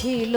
ছিল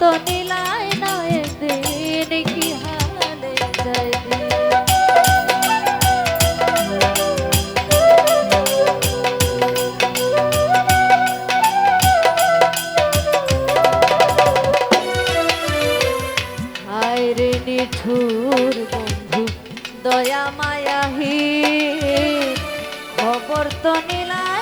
তো নীলায় না একদিন কি হালে যাইবে? রে নিঠুর বন্ধু, দয়া মায়াহি, খবর তো নীলায়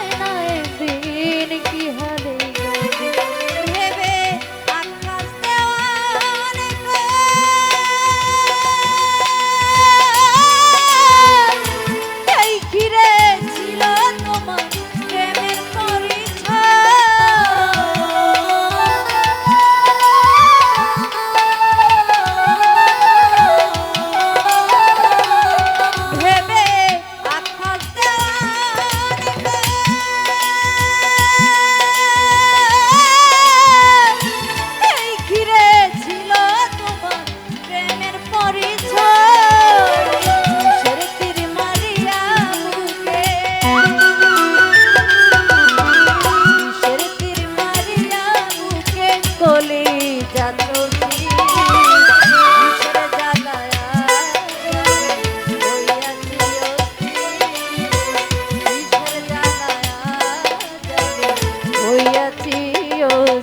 Oh.